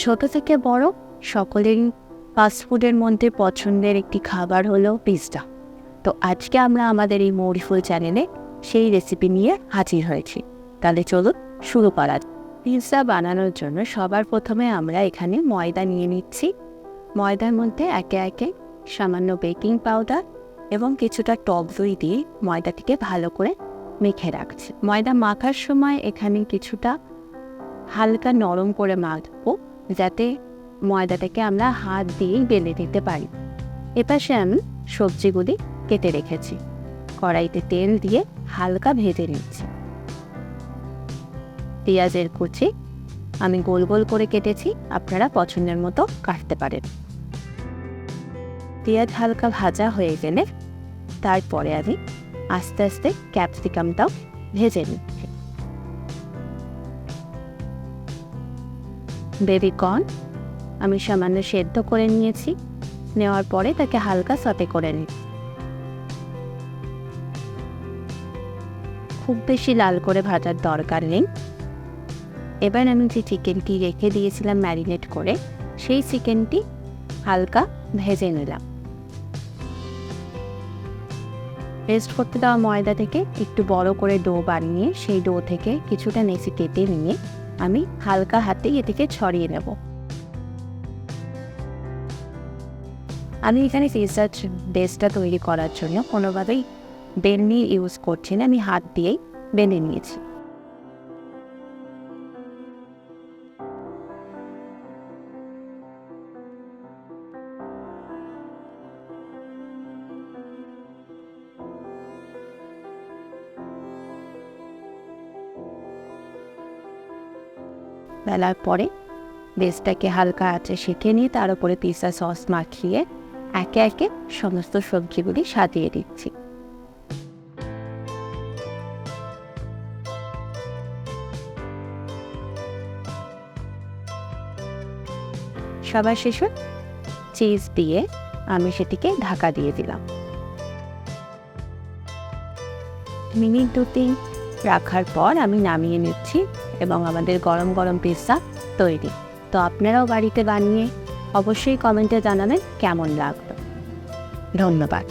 ছোট থেকে বড় সকলেরই ফাস্টফুডের মধ্যে পছন্দের একটি খাবার হলো পিৎজা তো আজকে আমরা আমাদের এই মৌরিফুল চ্যানেলে সেই রেসিপি নিয়ে হাজির হয়েছি। তাহলে চলুন শুরু করা। পিৎজা বানানোর জন্য সবার প্রথমে আমরা এখানে ময়দা নিয়ে নিচ্ছি। ময়দার মধ্যে একে একে সামান্য বেকিং পাউডার এবং কিছুটা টক দই দিয়ে ময়দাটিকে ভালো করে মেখে রাখছি। ময়দা মাখার সময় এখানে কিছুটা হালকা নরম করে মাখবো। যাতে ময়দাটাকে আমরা হাত দিয়েই বেলে নিতে পারি। এপাশে আমি সবজিগুলি কেটে রেখেছি। কড়াইতে তেল দিয়ে হালকা ভেজে নিচ্ছি। পেঁয়াজের কুচি আমি গোল গোল করে কেটেছি, আপনারা পছন্দের মতো কাটতে পারেন। পেঁয়াজ হালকা ভাজা হয়ে গেলে তারপরে আমি আস্তে আস্তে ক্যাপসিকামটাও ভেজে নিচ্ছি। বেবি কর্ন আমি সামান্য সেদ্ধ করে নিয়েছি। নেওয়ার পরে তাকে হালকা সতে করে নিই। খুব বেশি লাল করে ভাজার দরকার নেই। এবার আমি যে চিকেনটি রেখে দিয়েছিলাম ম্যারিনেট করে, সেই চিকেনটি হালকা ভেজে নিলাম। রেস্ট করতে দেওয়া ময়দা থেকে একটু বড় করে ডো বানিয়ে সেই ডো থেকে কিছুটা নেচি কেটে নিয়ে আমি হালকা হাতে এটিকে ছড়িয়ে নেব। আমি এখানে রিসার্চ বেসটা তৈরি করার জন্য কোনোভাবেই বেলনি ইউজ করছি না, আমি হাত দিয়েই বেঁধে নিয়েছি। বেলার পরে বেসটাকে হালকা আঁচে সেঁকে নিয়ে তার উপরে পিৎজা সস মাখিয়ে একে একে সমস্ত সবজিগুলি সাজিয়ে দিচ্ছি। সবার শেষে চিজ দিয়ে আমি সেটিকে ঢাকা দিয়ে দিলাম। মিনিট দু তিন রাখার পর আমি নামিয়ে নিচ্ছি এবং আমাদের গরম গরম পিৎজা তৈরি। তো আপনারাও বাড়িতে বানিয়ে অবশ্যই কমেন্টে জানাবেন কেমন লাগল। ধন্যবাদ।